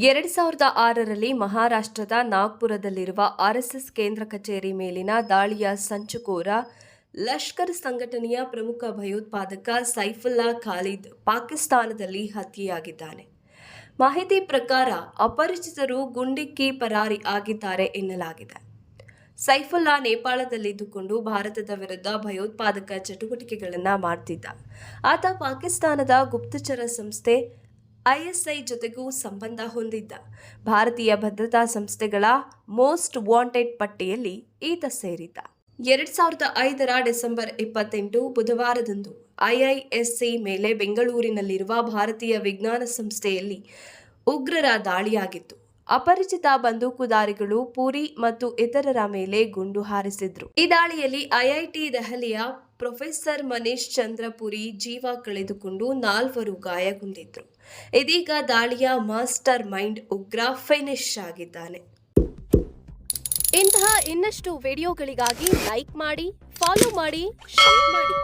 ಎರಡು ಸಾವಿರದ ಆರರಲ್ಲಿ ಮಹಾರಾಷ್ಟ್ರದ ನಾಗ್ಪುರದಲ್ಲಿರುವ ಆರ್ಎಸ್ಎಸ್ ಕೇಂದ್ರ ಕಚೇರಿ ಮೇಲಿನ ದಾಳಿಯ ಸಂಚುಕೋರ ಲಷ್ಕರ್ ಸಂಘಟನೆಯ ಪ್ರಮುಖ ಭಯೋತ್ಪಾದಕ ಸೈಫುಲ್ಲಾ ಖಾಲಿದ್ ಪಾಕಿಸ್ತಾನದಲ್ಲಿ ಹತ್ಯೆಯಾಗಿದ್ದಾನೆ. ಮಾಹಿತಿ ಪ್ರಕಾರ ಅಪರಿಚಿತರು ಗುಂಡಿಕ್ಕಿ ಪರಾರಿ ಆಗಿದ್ದಾರೆ ಎನ್ನಲಾಗಿದೆ. ಸೈಫುಲ್ಲಾ ನೇಪಾಳದಲ್ಲಿದ್ದುಕೊಂಡು ಭಾರತದ ವಿರುದ್ಧ ಭಯೋತ್ಪಾದಕ ಚಟುವಟಿಕೆಗಳನ್ನು ಮಾಡ್ತಿದ್ದ. ಆತ ಪಾಕಿಸ್ತಾನದ ಗುಪ್ತಚರ ಸಂಸ್ಥೆ ಐಎಸ್ಐ ಜೊತೆಗೂ ಸಂಬಂಧ ಹೊಂದಿದ್ದ. ಭಾರತೀಯ ಭದ್ರತಾ ಸಂಸ್ಥೆಗಳ ಮೋಸ್ಟ್ ವಾಂಟೆಡ್ ಪಟ್ಟಿಯಲ್ಲಿ ಈತ ಸೇರಿದ್ದ. ಎರಡ್ ಸಾವಿರದ ಐದರ ಡಿಸೆಂಬರ್ ಇಪ್ಪತ್ತೆಂಟು ಬುಧವಾರದಂದು ಐಐಎಸ್ಸಿ ಮೇಲೆ ಬೆಂಗಳೂರಿನಲ್ಲಿರುವ ಭಾರತೀಯ ವಿಜ್ಞಾನ ಸಂಸ್ಥೆಯಲ್ಲಿ ಉಗ್ರರ ದಾಳಿಯಾಗಿತ್ತು. ಅಪರಿಚಿತ ಬಂದೂಕುದಾರಿಗಳು ಪುರಿ ಮತ್ತು ಇತರರ ಮೇಲೆ ಗುಂಡು ಹಾರಿಸಿದ್ರು. ಈ ದಾಳಿಯಲ್ಲಿ ಐಐಟಿ ದೆಹಲಿಯ ಪ್ರೊಫೆಸರ್ ಮನೀಶ್ ಚಂದ್ರಪುರಿ ಜೀವ ಕಳೆದುಕೊಂಡು ನಾಲ್ವರು ಗಾಯಗೊಂಡಿದ್ರು. ಇದೀಗ ದಾಳಿಯ ಮಾಸ್ಟರ್ ಮೈಂಡ್ ಉಗ್ರ ಫಿನಿಶ್ ಆಗಿದ್ದಾನೆ. ಇಂತಹ ಇನ್ನಷ್ಟು ವಿಡಿಯೋಗಳಿಗಾಗಿ ಲೈಕ್ ಮಾಡಿ, ಫಾಲೋ ಮಾಡಿ, ಶೇರ್ ಮಾಡಿ.